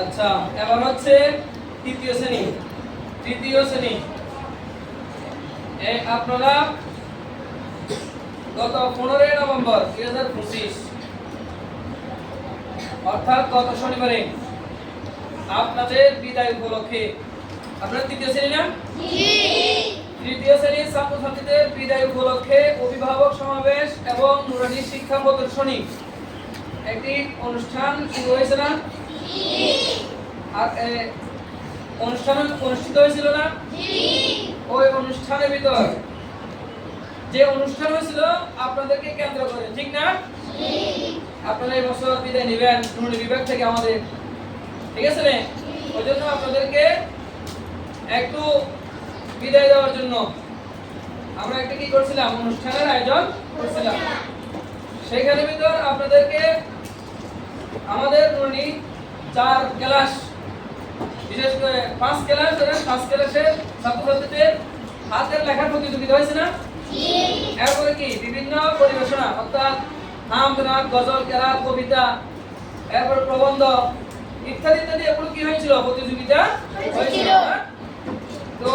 আচ্ছা এবার হচ্ছে তৃতীয় শ্রেণি। তৃতীয় শ্রেণি। আপনারা গত পনেরোই নভেম্বর দুই হাজার পঁচিশ অর্থাৎ গত শনিবারে আপনাদের বিদায় উপলক্ষে আপনারা তৃতীয় শ্রেণি না? তৃতীয় শ্রেণির ছাত্রছাত্রীদের বিদায় উপলক্ষে অভিভাবক সমাবেশ এবং নুরানি শিক্ষা প্রদর্শনী। একটি অনুষ্ঠান শুরু হয়েছে না? অনুষ্ঠান অনুষ্ঠিত হয়েছিল না? ওই অনুষ্ঠানের ভিতর। যে অনুষ্ঠান হয়েছিল, আপনাদেরকে কেন্দ্র করে, ঠিক না? আপনারা এই বছর বিদায় নেবেন নুরানি বিভাগ থেকে আমাদের। ঠিক আছে না? ওই জন্য আপনাদেরকে একটু বিদায় দেওয়ার জন্য। আমরা একটা কি করছিলাম? অনুষ্ঠানের আয়োজন করছিলাম। সেইখানে ভিতর আপনাদেরকে আমাদের নুনি চার ক্লাস, বিশেষ করে পাঁচ ক্লাস এবং পাঁচ ক্লাসের ছাত্রছাত্রীদের হাতের লেখার প্রতিযোগিতা হয়েছে না? এরপরে কি? বিভিন্ন পরিবেশনা, অর্থাৎ নাম গান গজল কেরাত কবিতা, এরপর প্রবন্ধ ইত্যাদি ইত্যাদি, এগুলো কি হয়েছিল? প্রতিযোগিতা হয়েছিল তো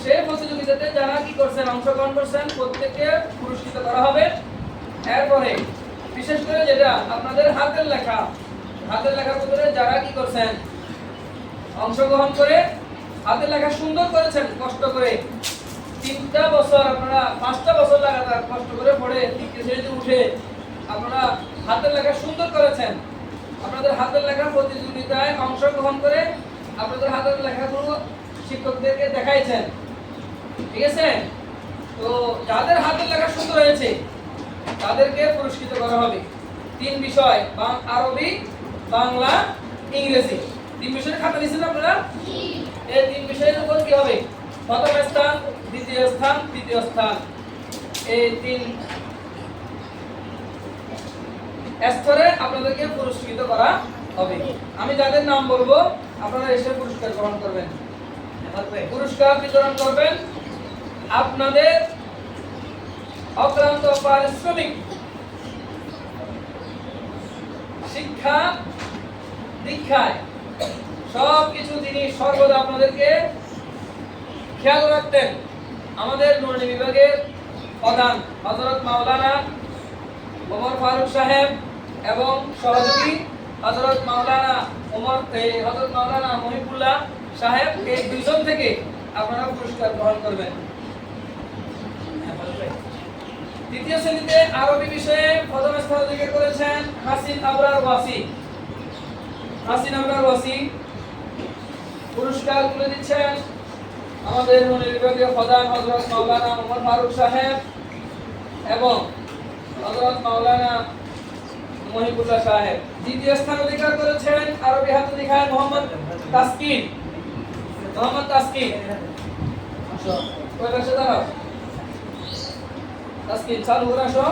সেই প্রতিযোগিতাতে যারা কি করছেন, অংশগ্রহণ করছেন, প্রত্যেককে পুরস্কৃত করা হবে। এরপরে বিশেষ করে যেটা আপনাদের হাতের লেখা হাতের লেখার ভিতরে যারা কি করছেন? অংশগ্রহণ করে হাতের লেখা সুন্দর করেছেন, কষ্ট করে। তিনটা বছর আপনারা, পাঁচটা বছর লাগাতার কষ্ট করে পড়ে তৃতীয় শ্রেণীতে উঠে আপনারা হাতের লেখা সুন্দর করেছেন। আপনাদের হাতের লেখা প্রতিযোগিতায় অংশগ্রহণ করে আপনাদের হাতের লেখাগুলো শিক্ষকদেরকে দেখাইছেন। ঠিক আছে? তো যাদের হাতের লেখা সুন্দর হয়েছে, তাদেরকে পুরস্কৃত করা হবে। তিন বিষয় বাং- আরবি বাংলা ইংরেজি। তিন বিষয়ের খাতা নিয়েছেন আপনারা? এই তিন বিষয়ের উপর কি হবে? প্রথম স্থান দ্বিতীয় স্থান তৃতীয় স্থান। এই তিন স্তরে আপনাদেরকে পুরস্কৃত করা হবে। আমি যাদের নাম বলব আপনারা এসে পুরস্কার গ্রহণ করবেন। পুরস্কার বিতরণ করবেন আপনাদের অক্লান্ত পারিশ্রমিক। শিক্ষা, দীক্ষায়। সব কিছু তিনি সর্বদা আপনাদেরকে খেয়াল রাখতেন। আমাদের নুরনি বিভাগের প্রধান হজরত মাওলানা ওমর ফারুক সাহেব এবং সহযোগী হজরত মাওলানা ওমর হজরত মাওলানা মহিবুল্লাহ সাহেব, এই দুজন থেকে আপনারা পুরস্কার গ্রহণ করবেন। দ্বিতীয় শ্রেণীতে আরবি বিষয়ে প্রথম স্থান অধিকার করেছেন হাসিন আবরার ওয়াসি। হাসিন আবরার ওয়াসি পুরস্কার তুলে দিচ্ছেন আমাদের বিভাগীয় প্রধান হজরত মাওলানা ওমর ফারুক সাহেব এবং হজরত মাওলানা মহিবুল্লাহ সাহেব। দ্বিতীয় স্থান অধিকার করেছেন আরবি হাতে লেখায় মোহাম্মদ তাসকিন। মোহাম্মদ তাসকিন। কয় পাশে দাঁড়াও। তাসকিন চালু আসো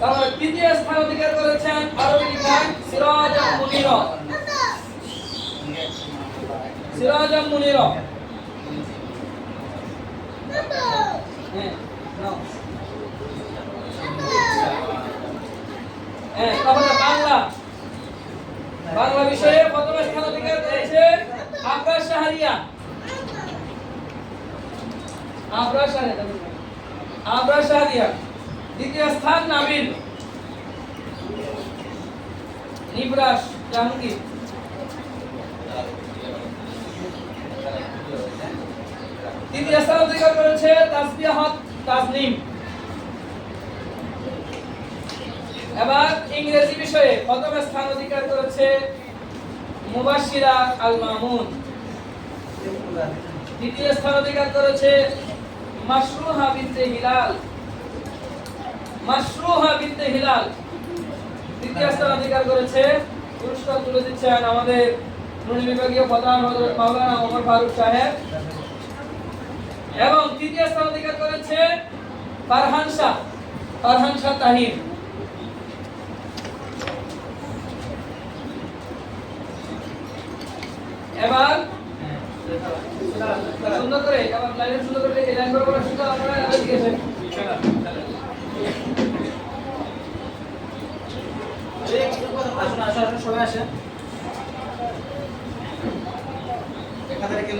তারপর তৃতীয় স্থান অধিকার করেছেন আরবি লেখায় সিরাজ মুনির। সিরাজ মুনির। হ্যাঁ হ্যাঁ তাহলে বাংলা। বাংলা বিষয়ে প্রথম স্থান অধিকার করেছে আবরার শাহরিয়া। আবরার শাহরিয়া আবরার শাহরিয়া। দ্বিতীয় স্থান নাবিল। নিবরাস, জাহাঙ্গীর। তৃতীয় স্থান অধিকার করেছে তাসবিহাত তাজনিম। এবার ইংরেজি বিষয়ে প্রথম স্থান অধিকার করেছে মুবাশিরা আল মামুন দ্বিতীয় স্থান অধিকার করেছে মাশরুহা বিনতে হিলাল। মাশরুহা বিনতে হিলাল। তৃতীয় স্থান অধিকার করেছে, পুরস্কার তুলে দিচ্ছেন আমাদের নুনি বিভাগীয় প্রধান হযরত মাওলানা ওমর ফারুক সাহেব। এবং তৃতীয় স্থান অধিকার করেছে ফারহান শাহ ফারহান শাহ তাহির। এবার সুন্দর করে, এবার লাইন সুন্দর করে লাইন করে সুন্দর আপনারা সবাই আসেন খাতাটা কেন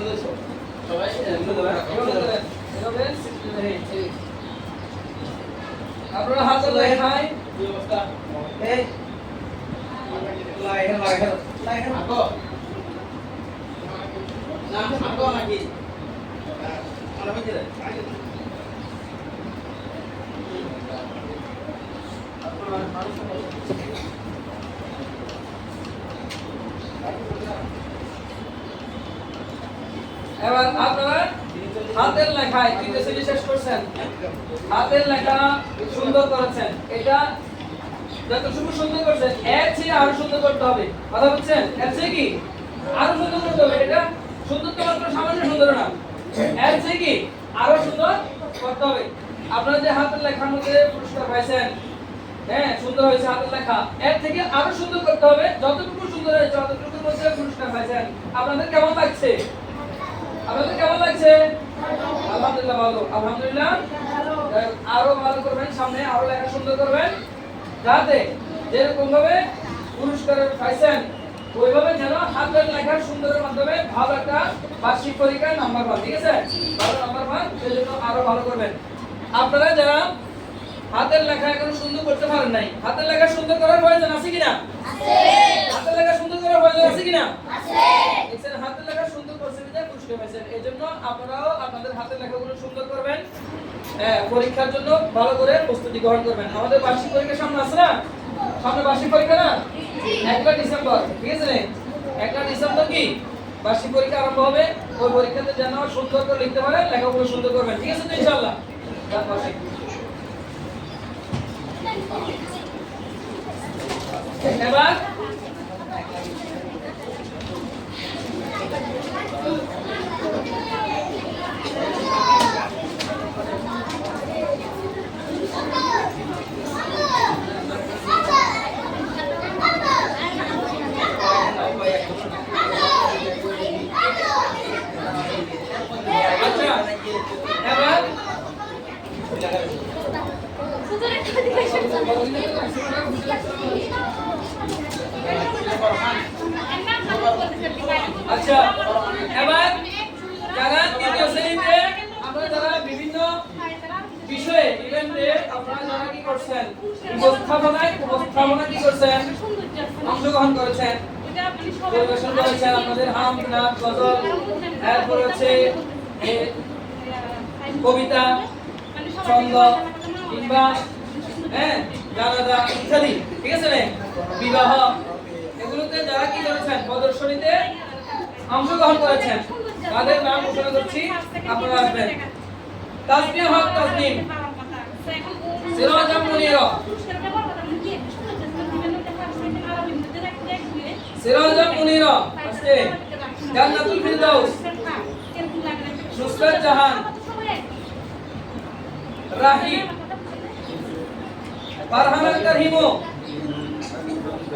সবাই। আপনারা হাতে লেখায় কি এই লাই লাই লাই নাকি এবার আপনারা হাতের লেখায় তৃতীয় শ্রেণি শেষ করছেন? হাতের লেখা সুন্দর করেছেন। এটা যতটুকু সুন্দর করছেন এর চেয়ে আরও সুন্দর করতে হবে। কথা বলছেন এর চেয়ে কি? আরও সুন্দর করতে হবে। এটা সুন্দর তো মাত্র সামান্য সুন্দর না। এর চেয়ে কি? আরও সুন্দর করতে হবে। আপনারা যে হাতের লেখার মধ্যে পুরস্কার পাইছেন হ্যাঁ সুন্দর হয়েছে হাতের লেখা, এর থেকে আরও সুন্দর করতে হবে। যতটুকু সুন্দর হয়েছে, ততটুকুর মধ্যে পুরস্কার পাইছেন। আপনাদের কেমন লাগছে? আপনাদের কেমন লাগছে? আলহামদুলিল্লাহ ভালো আলহামদুলিল্লাহ। আরও ভালো করবেন সামনে আরও লেখা সুন্দর করবেন। যাতে যেরকম ভাবে পুরস্কার পাইছেন ওইভাবে যেন হাতের লেখার সুন্দরের মাধ্যমে ভালো একটা বার্ষিক পরীক্ষায় নাম্বার পান ঠিক আছে? ভালো নাম্বার পান সেজন্য আরও ভালো করবেন। আপনারা যারা হাতের লেখা এখনও সুন্দর করতে পারেন নাই হাতের লেখা সুন্দর করার প্রয়োজন আছে কিনা? হাতের লেখা সুন্দর করার প্রয়োজন আছে কিনা? হাতের লেখা পুরস্কার পাইছেন এই জন্য আপনারাও আপনাদের হাতের লেখাগুলো সুন্দর করবেন। হ্যাঁ, পরীক্ষার জন্য ভালো করে প্রস্তুতি গ্রহণ করবেন। আমাদের বার্ষিক পরীক্ষা সামনে আছে না? সামনে বার্ষিক পরীক্ষা না? একটা ডিসেম্বর ঠিক আছে একটা ডিসেম্বর কি? বার্ষিক পরীক্ষা আরম্ভ হবে। ওই পরীক্ষাতে যেন সুন্দর করে লিখতে পারেন লেখাগুলো সুন্দর করবেন। ঠিক আছে তো বার্ষিক। এবার আচ্ছা এবার আচ্ছা এবার যারা তৃতীয় শ্রেণীতে আমরা যারা বিভিন্ন বিষয়ে ইভেন্টে আপনারা যারা কি করছেন? উপস্থাপনায় উপস্থাপনা কি করছেন? অংশগ্রহণ করেছেন। পরিবেশন করেছেন আপনাদের হাম নাচ গজল এরপর হচ্ছে কবিতা, ছন্দ, কিংবা হ্যাঁ জানাজা ইত্যাদি। ঠিক আছে রে? বিবাহ, এগুলোতে যারা কি করেছেন? প্রদর্শনীতে অংশগ্রহণ করেছেন। তাদের নাম ঘোষণা করছি, আপনারা আসবেন। তাসবিহ হক তাসনিম সিরাজাম মুনিরা সিরাজাম মুনিরা আসছে। জান্নাতুল ফিরদাউস। নুসরাত জাহান রাহিব ফারহান আক্তার হিমো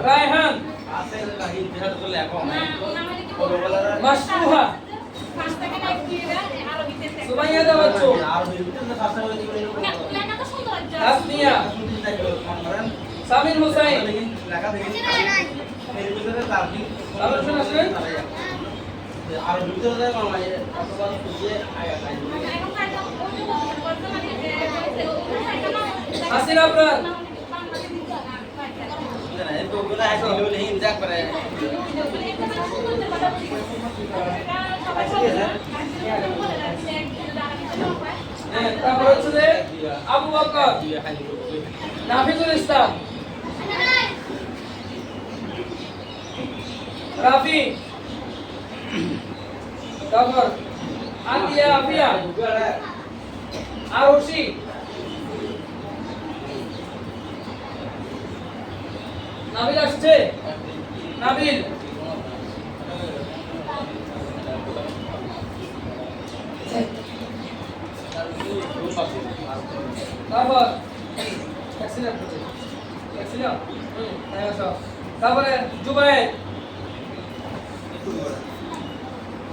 রায়হান আছে কাহি বিহার করলে এখন মাসরুহা সামির হুসাইন লেখা দেখি এর ভিতরে তার কি আলোচনা আসলেন? আর ভিতরে মামা অথবা খুঁজে আয়া খাই হাসিন আবরার না এই তো গুলা আছে বলে হিম যা করে তারপর হচ্ছে যে আবু বকর নাফিজুল ইসলাম। রাফি। তারপর আতিয়া আফিয়া। আরশি নাবিল আসছে। নাবিল। তারপর অ্যাক্সিডেন্ট হচ্ছে। অ্যাক্সিডেন্ট হুম তারপরে জুবাইর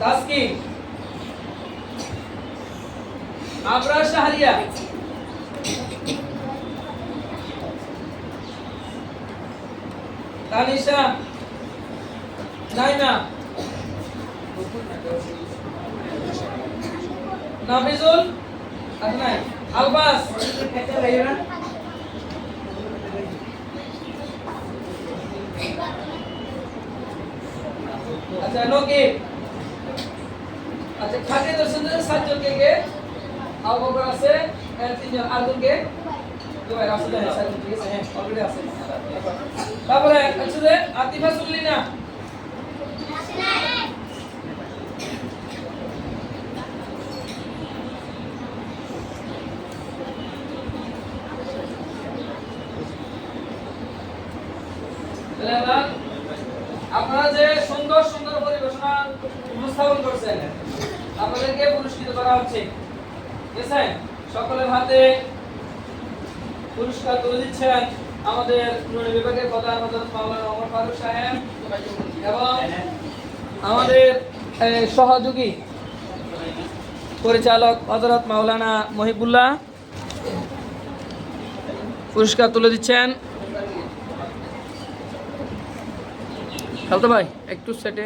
তাসকিন আবরার শাহরিয়া? তানিশা? নাইমা? নাফিজুল? আছে নাই? আলবাস। আচ্ছা নকিব। আচ্ছা খাতে দর্শন সাতজন কে কে? আবু বকর আছে তিনজন। আর কোন কে? না হ্যাঁ তারপরে আচ্ছা আতিফা সুলিনা তাহলে এবার আপনারা যে সুন্দর সুন্দর পরিবেশনা উপস্থাপন করছেন। আপনাদেরকে পুরস্কৃত করা হচ্ছে। ঠিক সকলের হাতে পুরস্কার তুলে দিচ্ছেন আমাদের নুনি বিভাগের প্রধান হজরত মাওলানা ওমর ফারুক সাহেব এবং আমাদের সহযোগী পরিচালক হজরত মাওলানা মহিবুল্লাহ পুরস্কার তুলে দিচ্ছেন। ভাই, একটু সেটে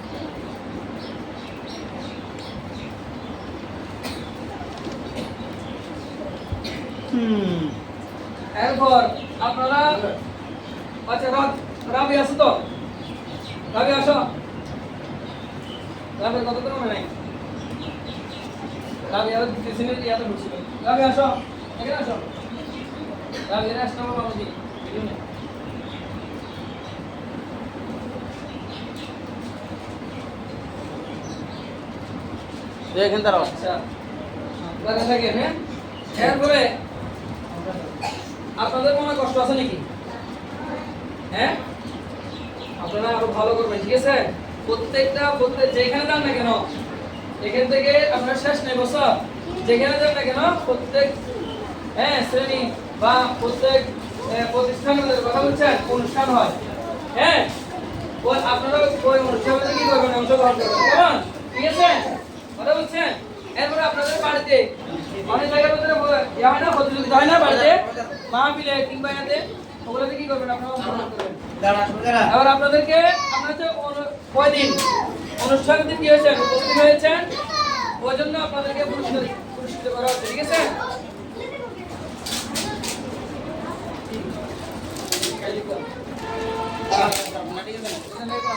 এরপর আপনারা আচ্ছা রাব রাবি আসো তো? রাবি আসো। রাবি কত তোমার নাই। রাবি আর টিউশনের ইয়াতে ঢুকছিল রাবি আসো। এখানে আসো। রাবি এর আসো আমার বাবুজি ভিডিও দাঁড়াও। আচ্ছা। লাগা থাকে হ্যাঁ? এরপরে আপনাদের মনে কষ্ট আছে নাকি? হ্যাঁ? আপনারা আরও ভালো করবেন, ঠিক আছে? প্রত্যেকটা, প্রত্যেক যেখানে যান না কেন, এখান থেকে আপনার শেষ নেই বছর যেখানে যান না কেন, প্রত্যেক হ্যাঁ শ্রেণি বা প্রত্যেক প্রতিষ্ঠানের কথা বলছেন, অনুষ্ঠান হয়। হ্যাঁ? ওই আপনারা ওই অনুষ্ঠানে কি করবেন? অংশগ্রহণ করবেন, কেমন? ঠিক আছে? কথা বলছেন? এরপরে আপনাদের বাড়িতে অনেক জায়গার ভিতরে ইয়ে হয় না প্রতিযোগিতা হয় না বাড়িতে? মাহফিলে কিংবা ইয়াতে ওগুলোতে কি করবেন? আপনারা এবার আপনাদেরকে আপনার কয়দিন? অনুষ্ঠানের দিন কি হয়েছেন উপস্থিত হয়েছেন? ওই জন্য আপনাদেরকে পুরস্কৃত পুরস্কৃত করা হচ্ছে ঠিক আছে?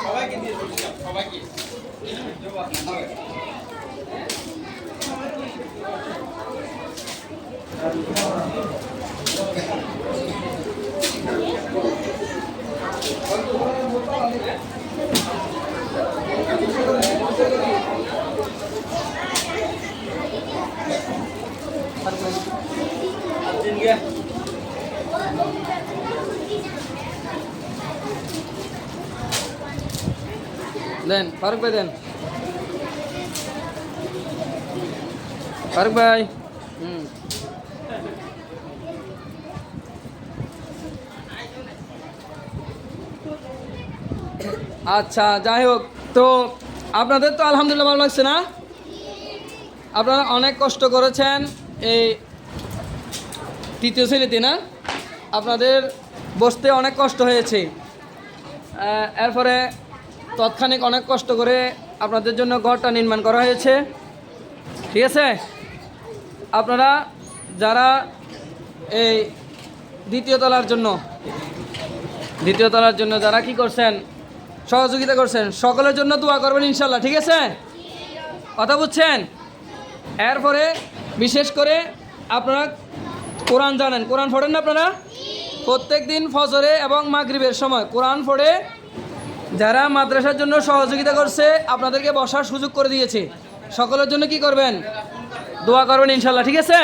সবাইকে দিয়ে সবাইকে। দেন ফারুক ভাই দেন। ফারুক ভাই হুম আচ্ছা যাই হোক তো আপনাদের তো আলহামদুলিল্লাহ ভালো লাগছে না? আপনারা অনেক কষ্ট করেছেন এই তৃতীয় শ্রেণীতে, না? আপনাদের বসতে অনেক কষ্ট হয়েছে। এরপরে তৎক্ষণিক অনেক কষ্ট করে আপনাদের জন্য ঘরটা নির্মাণ করা হয়েছে। ঠিক আছে? আপনারা যারা এই দ্বিতীয় তলার জন্য, দ্বিতীয় তলার জন্য যারা কি করছেন সহযোগিতা করছেন। সকলের জন্য দোয়া করবেন ইনশাল্লাহ, ঠিক আছে? কথা বুঝছেন? এরপরে বিশেষ করে আপনারা কোরআন জানেন। কোরআন পড়েন না আপনারা? প্রত্যেক দিন ফজরে এবং মাগরিবের সময় কোরআন পড়ে যারা মাদ্রাসার জন্য সহযোগিতা করছে, আপনাদেরকে বসার সুযোগ করে দিয়েছে। সকলের জন্য কি করবেন? দোয়া করবেন ইনশাল্লাহ, ঠিক আছে?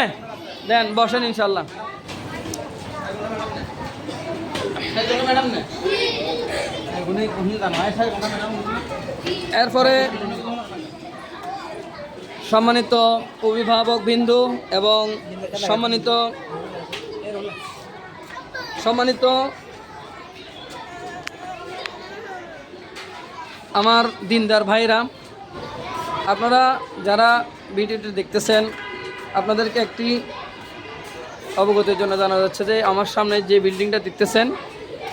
দেন, বসেন ইনশাল্লাহ। ম্যাডাম এরপরে সম্মানিত অভিভাবক বিন্দু এবং সম্মানিত সম্মানিত আমার দিনদার ভাইরা, আপনারা যারা ভিডিওটি দেখতেছেন, আপনাদেরকে একটি অবগতির জন্য জানা যাচ্ছে যে আমার সামনে যে বিল্ডিংটা দেখতেছেন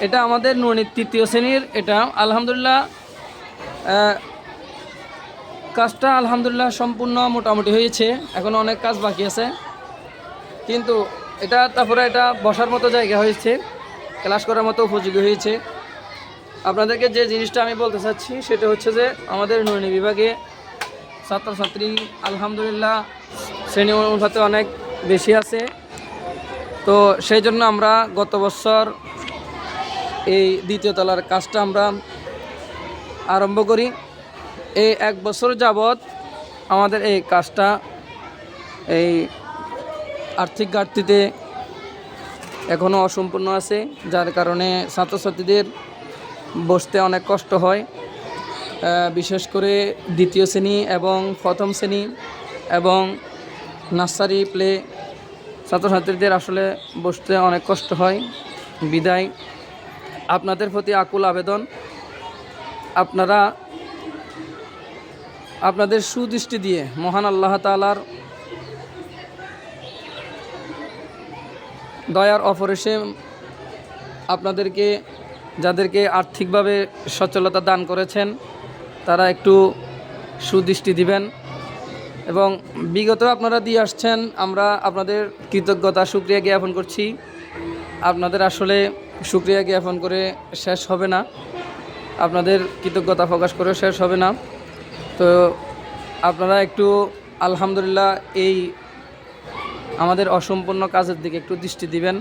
এটা আমাদের ননিত তৃতীয় শ্রেণির, এটা আলহামদুলিল্লাহ কাজটা আলহামদুলিল্লাহ সম্পূর্ণ মোটামুটি হয়েছে এখনও অনেক কাজ বাকি আছে। কিন্তু এটা তারপরে এটা বসার মতো জায়গা হয়েছে, ক্লাস করার মতো উপযোগী হয়েছে। আপনাদেরকে যে জিনিসটা আমি বলতে চাচ্ছি, সেটা হচ্ছে যে আমাদের নৈনী বিভাগে ছাত্রছাত্রী আলহামদুলিল্লাহ শ্রেণি অনুপাতে অনেক বেশি আছে। তো সেই জন্য আমরা গত বছর এই দ্বিতীয় তলার কাজটা আমরা আরম্ভ করি। এই এক বছর যাবৎ আমাদের এই কাজটা এই আর্থিক ঘাটতিতে এখনও অসম্পূর্ণ আছে, যার কারণে ছাত্রছাত্রীদের বসতে অনেক কষ্ট হয়। বিশেষ করে দ্বিতীয় শ্রেণি এবং প্রথম শ্রেণি এবং নার্সারি প্লে ছাত্রছাত্রীদের আসলে বসতে অনেক কষ্ট হয়। বিদায়। আপনাদের প্রতি আকুল আবেদন। আপনারা আপনাদের সুদৃষ্টি দিয়ে মহান আল্লাহ তালার দয়ার অপরেশে আপনাদেরকে, যাদেরকে আর্থিকভাবে সচ্ছলতা দান করেছেন, তারা একটু সুদৃষ্টি দিবেন। এবং বিগত আপনারা দিয়ে আসছেন, আমরা আপনাদের কৃতজ্ঞতা, সুক্রিয়া জ্ঞাপন করছি। আপনাদের আসলে সুক্রিয়া জ্ঞাপন করে শেষ হবে না। আপনাদের কৃতজ্ঞতা প্রকাশ করে শেষ হবে না। তো আপনারা একটু আলহামদুলিল্লাহ এই আমাদের অসম্পূর্ণ কাজের দিকে একটু দৃষ্টি দিবেন,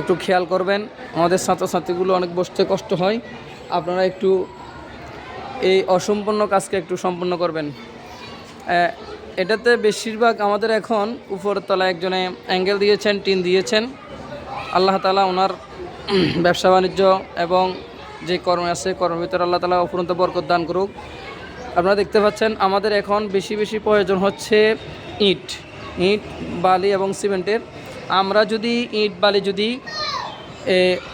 একটু খেয়াল করবেন। আমাদের ছাত্রছাত্রীগুলো অনেক বসতে কষ্ট হয়। আপনারা একটু এই অসম্পূর্ণ কাজকে একটু সম্পূর্ণ করবেন। এটাতে বেশিরভাগ আমাদের এখন উপরের তলায় একজনে অ্যাঙ্গেল দিয়েছেন, টিন দিয়েছেন। আল্লাহ তালা ওনার ব্যবসা বাণিজ্য এবং যে কর্ম আছে, কর্মের ভিতরে আল্লাহ তালা অফুরন্ত বরকত দান করুক। আপনারা দেখতে পাচ্ছেন, আমাদের এখন বেশি বেশি প্রয়োজন হচ্ছে ইট। ইট, বালি এবং সিমেন্টের। আমরা যদি ইট, বালি যদি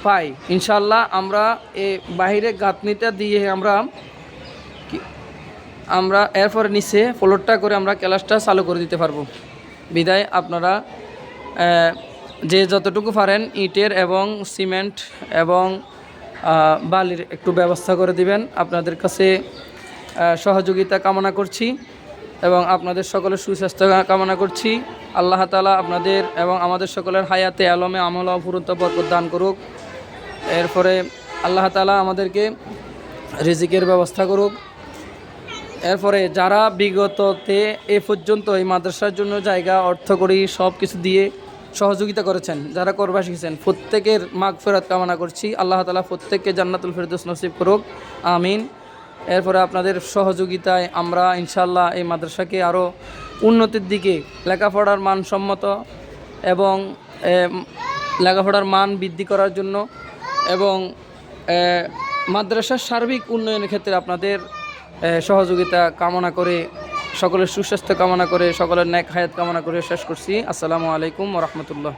পাই ইনশাল্লাহ আমরা এ বাহিরে গাঁথনিটা দিয়ে আমরা আমরা এরপরে নিচে ফ্লোরটা করে আমরা ক্লাসটা চালু করে দিতে পারব। বিদায়, আপনারা যে যতটুকু পারেন ইটের এবং সিমেন্ট এবং বালির একটু ব্যবস্থা করে দিবেন। আপনাদের কাছে সহযোগিতা কামনা করছি এবং আপনাদের সকলের সুস্বাস্থ্য কামনা করছি। আল্লাহ তালা আপনাদের এবং আমাদের সকলের হায়াতে, আলমে, আমল, অফুরন্ত বরকত দান করুক। এরপরে আল্লাহ তালা আমাদেরকে রিজিকের ব্যবস্থা করুক। এরপরে যারা বিগততে এ পর্যন্ত এই মাদ্রাসার জন্য জায়গা অর্থ করি সব কিছু দিয়ে সহযোগিতা করেছেন, যারা করবা শিখেছেন। প্রত্যেকের মাগ ফেরত কামনা করছি। আল্লাহ তালা প্রত্যেককে জান্নাতুল ফেরদৌস নসিব করুক। আমিন। এরপরে আপনাদের সহযোগিতায় আমরা ইনশাল্লাহ এই মাদ্রাসাকে আরও উন্নতির দিকে লেখাপড়ার মানসম্মত এবং লেখাপড়ার মান বৃদ্ধি করার জন্য এবং মাদ্রাসার সার্বিক উন্নয়নের ক্ষেত্রে আপনাদের সহযোগিতা কামনা করে সকলের সুস্বাস্থ্য কামনা করে সকলের ন্যাক হায়াত কামনা করে শেষ করছি। আসসালামু আলাইকুম রহমতুল্লাহ।